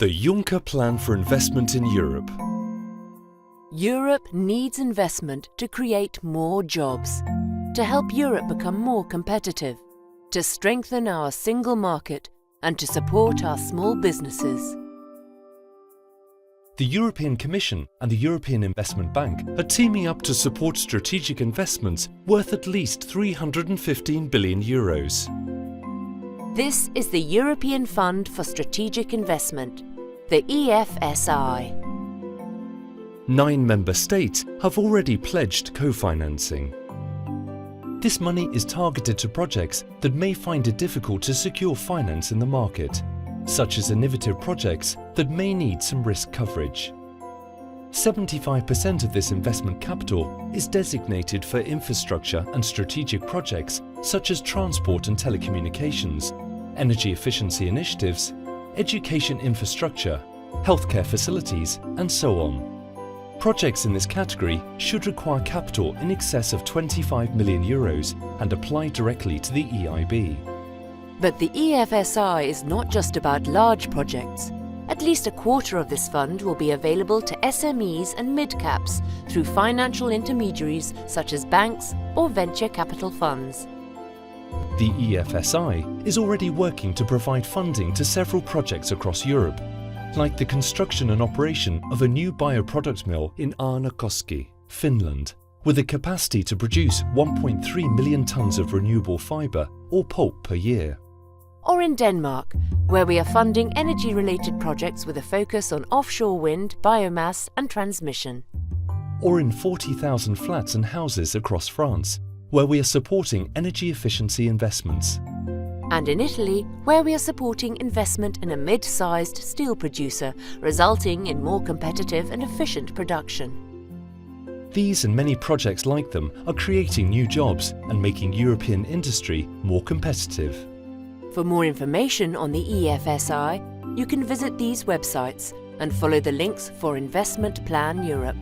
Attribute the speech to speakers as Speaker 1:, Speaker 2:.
Speaker 1: The Juncker Plan for Investment in Europe.
Speaker 2: Europe needs investment to create more jobs, to help Europe become more competitive, to strengthen our single market, and to support our small businesses.
Speaker 1: The European Commission and the European Investment Bank are teaming up to support strategic investments worth at least 315 billion euros.
Speaker 2: This is the European Fund for Strategic Investment, the EFSI.
Speaker 1: Nine member states have already pledged co-financing. This money is targeted to projects that may find it difficult to secure finance in the market, such as innovative projects that may need some risk coverage. 75% of this investment capital is designated for infrastructure and strategic projects such as transport and telecommunications, energy efficiency initiatives, education infrastructure, healthcare facilities, and so on. Projects in this category should require capital in excess of 25 million euros and apply directly to the EIB.
Speaker 2: But the EFSI is not just about large projects. At least a quarter of this fund will be available to SMEs and mid-caps through financial intermediaries such as banks or venture capital funds.
Speaker 1: The EFSI is already working to provide funding to several projects across Europe, like the construction and operation of a new bioproduct mill in Äänekoski, Finland, with a capacity to produce 1.3 million tons of renewable fibre or pulp per year.
Speaker 2: Or in Denmark, where we are funding energy related projects with a focus on offshore wind, biomass, and transmission.
Speaker 1: Or in 40,000 flats and houses across France, where we are supporting energy efficiency investments.
Speaker 2: And in Italy, where we are supporting investment in a mid sized steel producer, resulting in more competitive and efficient production.
Speaker 1: These and many projects like them are creating new jobs and making European industry more competitive.
Speaker 2: For more information on the EFSI, you can visit these websites and follow the links for Investment Plan Europe.